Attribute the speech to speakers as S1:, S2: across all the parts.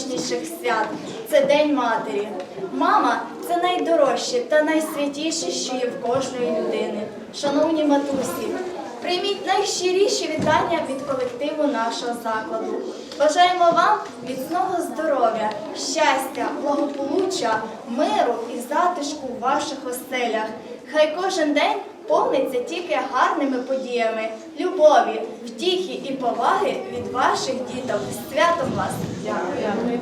S1: найвеличніших свят це День Матері. Мама це найдорожче та найсвятіше, що є в кожної людини. Шановні матусі, прийміть найщиріші вітання від колективу нашого закладу. Бажаємо вам міцного здоров'я, щастя, благополуччя, миру і затишку в ваших оселях. Хай кожен день повниться тільки гарними подіями, любові, втіхи і поваги від ваших діток. Святом вас! Дякую.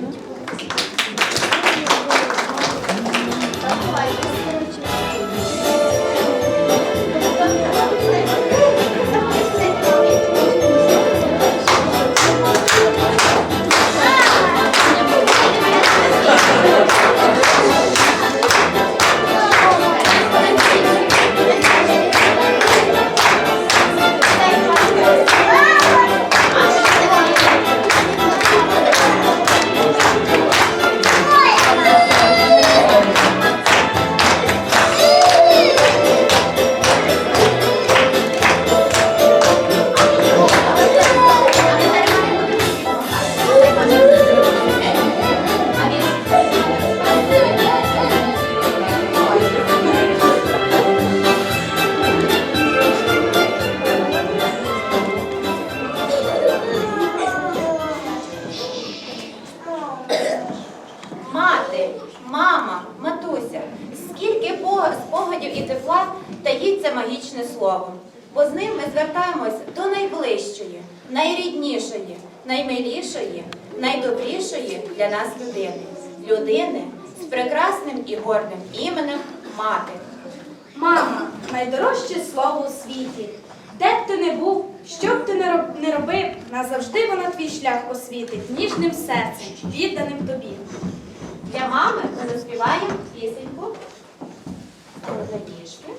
S2: Для нас людини. Людини з прекрасним і гордим іменем мати.
S3: Мама найдорожче слово у світі. Де б ти не був, що б ти не робив, назавжди вона твій шлях освітить ніжним серцем, відданим тобі.
S2: Для мами ми заспіваємо пісеньку «Коло ніжки».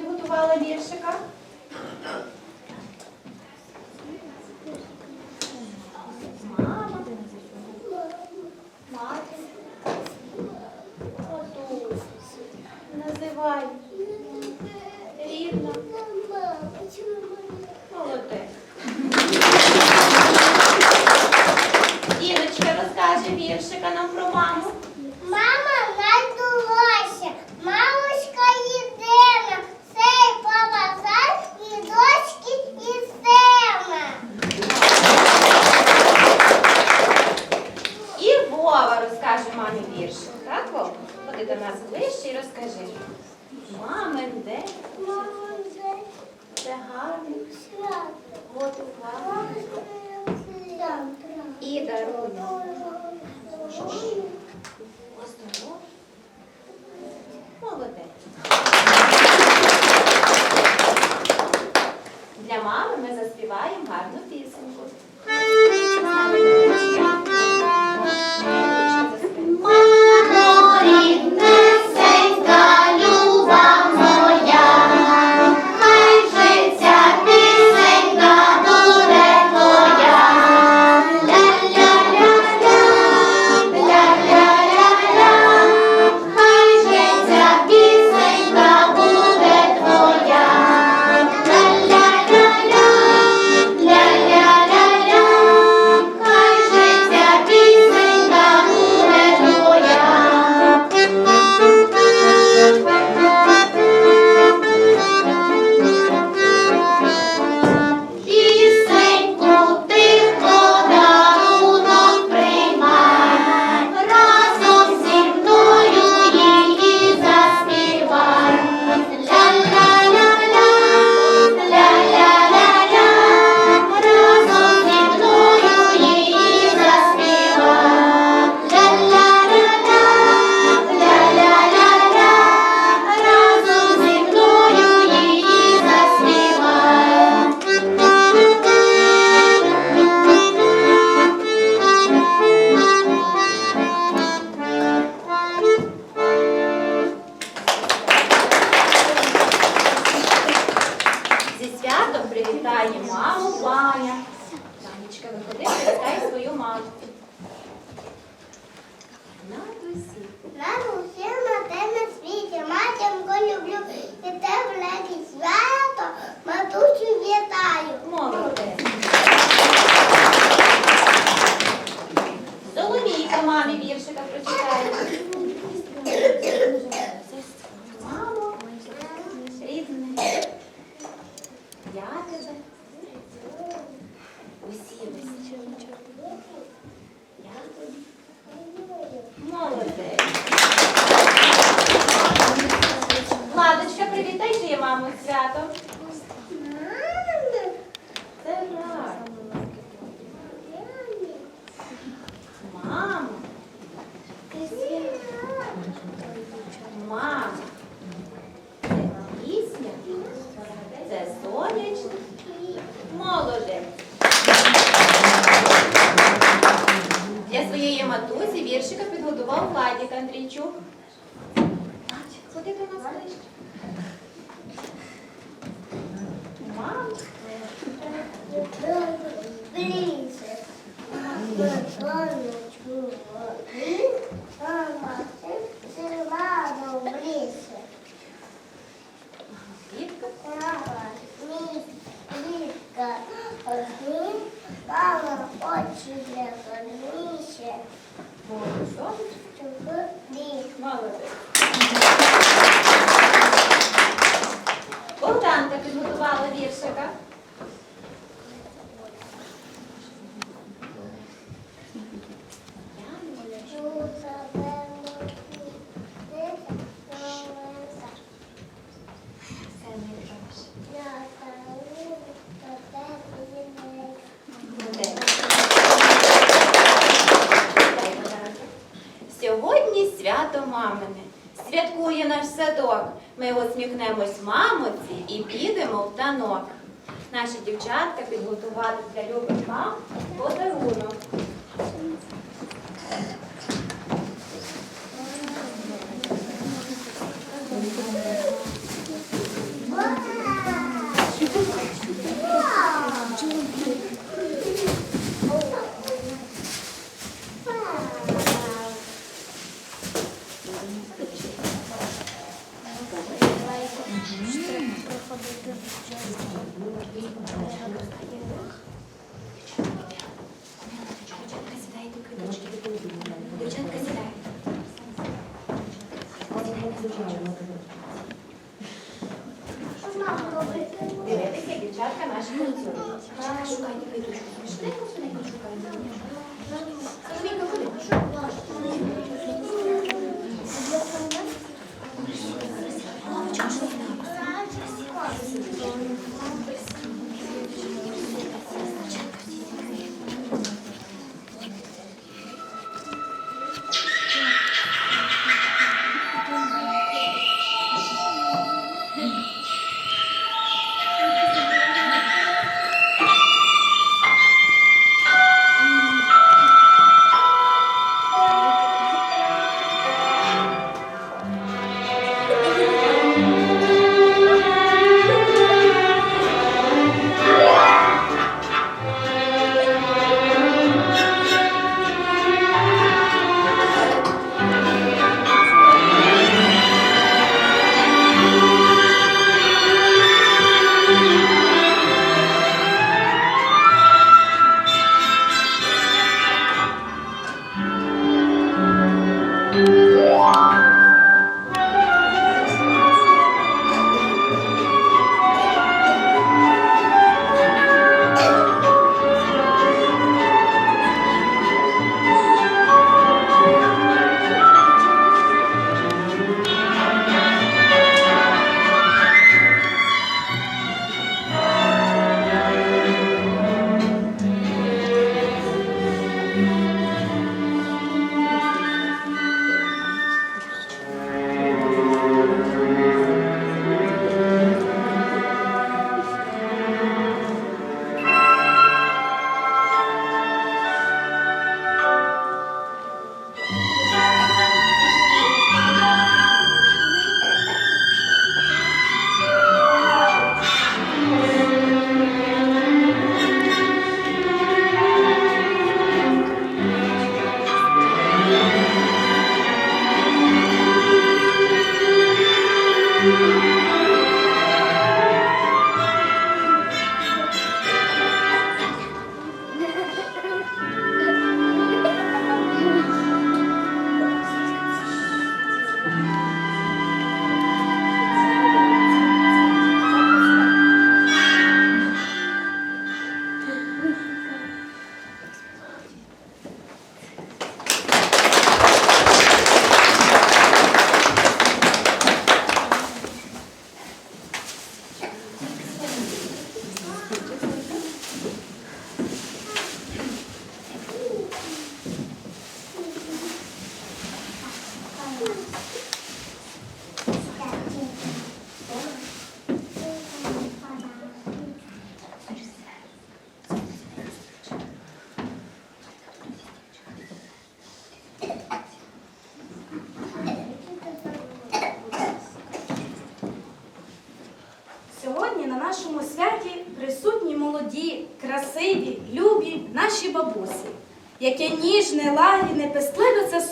S2: Підготувала віршика.
S4: Привітай ще маму з святом. Це рад. Мамо, ти свята. Мама. Це пісня. Це сонячно. Молодець. Для своєї матусі віршика підготував Владік Андрійчук. Владик, Ходи до нас ближче. Мама.
S5: Ближе. Сонечку води, мама, сила ближе.
S4: Дітка.
S5: Мама, мій літка огні, мама, очі для горніше,
S4: Молодець.
S5: чугуні.
S4: Молодець.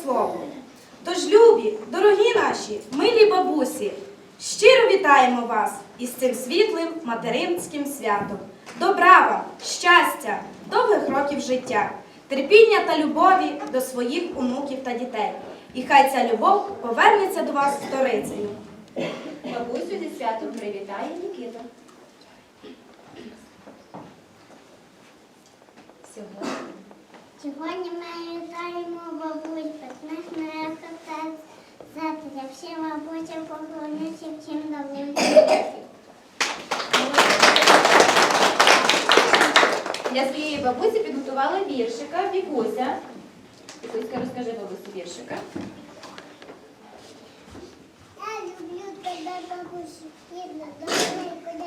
S3: Слово. Тож, любі, дорогі наші, милі бабусі, щиро вітаємо вас із цим світлим материнським святом. Добра вам, щастя, довгих років життя, терпіння та любові до своїх онуків та дітей. І хай ця любов повернеться до вас сторицею.
S4: Бабусю зі святом привітає Нікіта. Сьогодні.
S2: Сьогодні ми вітаємо бабусь, безмежна кота. Завтра всім бабусям поклонюся, всім добрий.
S4: Для своєї бабусі підготувала віршика Вікуся. Вікуська, розкажи бабусі віршика.
S2: Я люблю тебе, бабусю, рідна, дорога, куди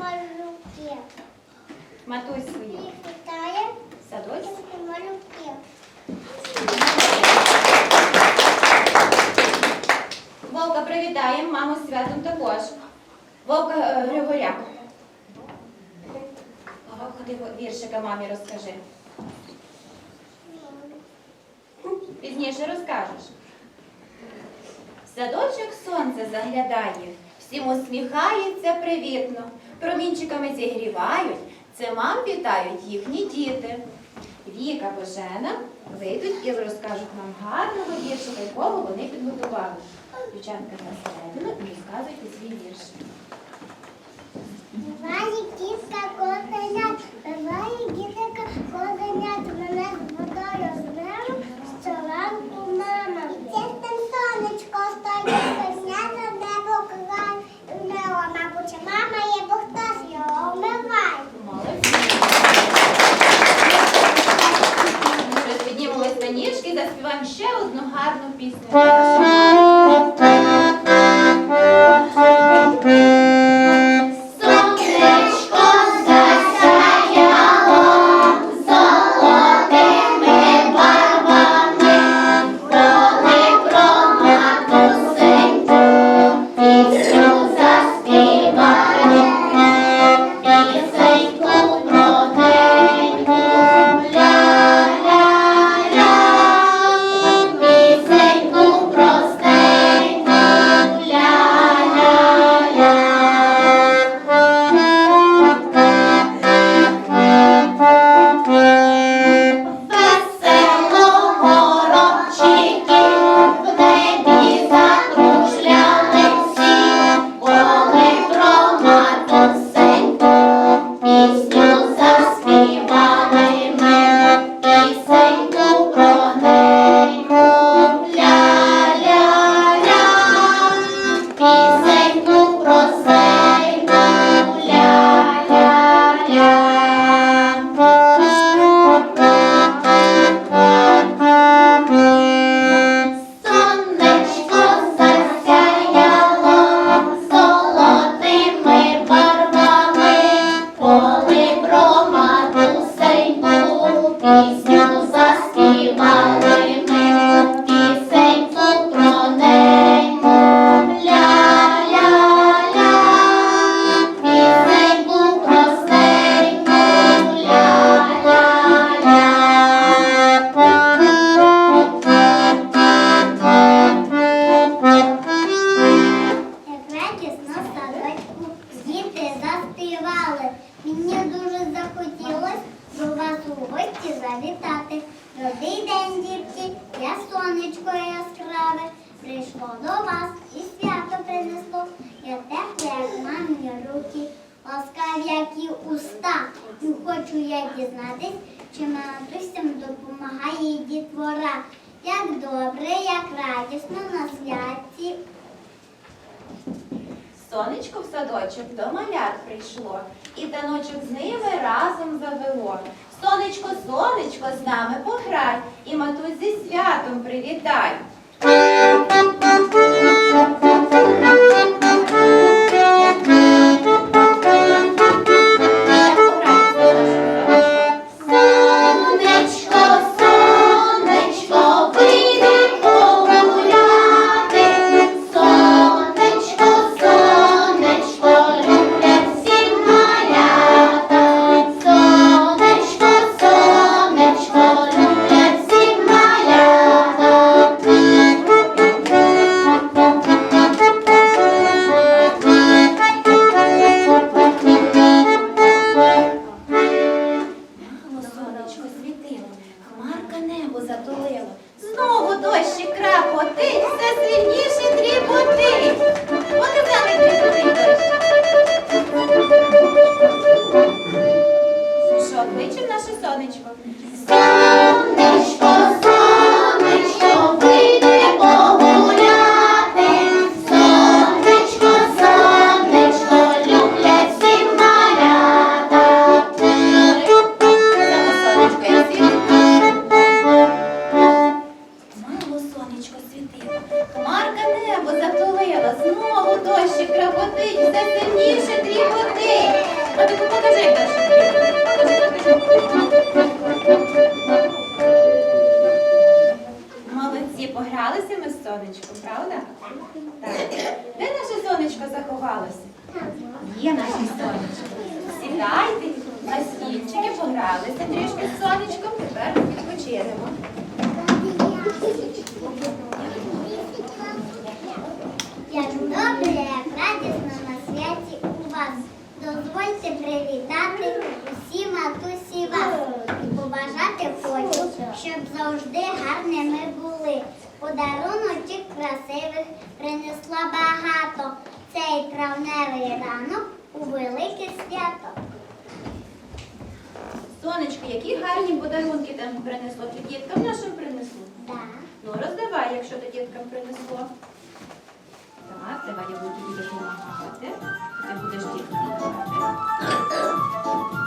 S2: малюки.
S4: Матусь свою.
S2: Їх вітає
S4: Садочок.
S2: малюки.
S4: Вовка привітаємо маму з святом також. Вовка е, Григоряк. Ходи віршика мамі розкажи. Пізніше розкажеш. В садочок сонце заглядає, всім усміхається привітно, промінчиками зігрівають, це мам вітають їхні діти. Віка Божена вийдуть і розкажуть нам гарного віршика, якого вони підготували. Дівчатка на середину і розказуйте свій вірш.
S2: Буває кітка козенят, мені руки, ласкаві, як і уста. І хочу я дізнатись, чи матусям допомагає дітвора. Як добре, як радісно на святці.
S4: Сонечко в садочок до малят прийшло, і таночок з ними разом завело. Сонечко, сонечко, з нами пограй і матусь зі святом привітай.
S2: цей травневий ранок у велике свято.
S4: Сонечко, які гарні подарунки там принесло. Ти діткам нашим принесло?
S2: Так.
S4: Ну роздавай, якщо ти діткам принесло. Так, давай я буду тобі допомагати. Ти будеш діткам допомагати.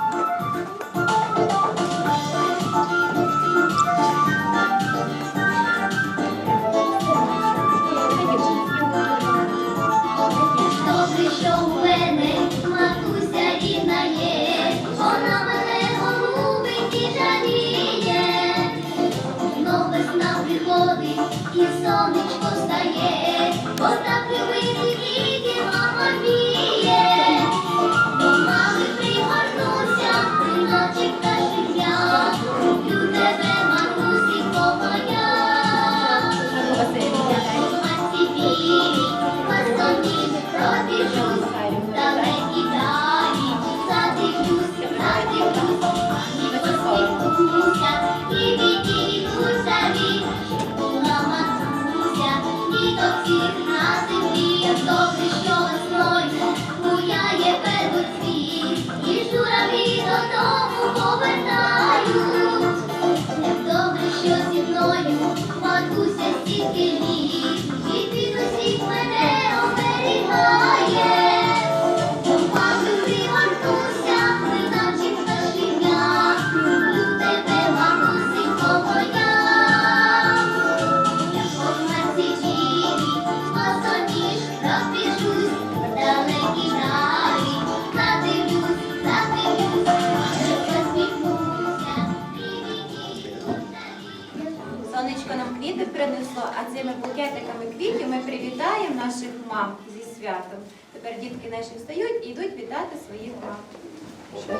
S4: мам зі святом. Тепер дітки наші встають і йдуть вітати своїх мам.
S2: Що?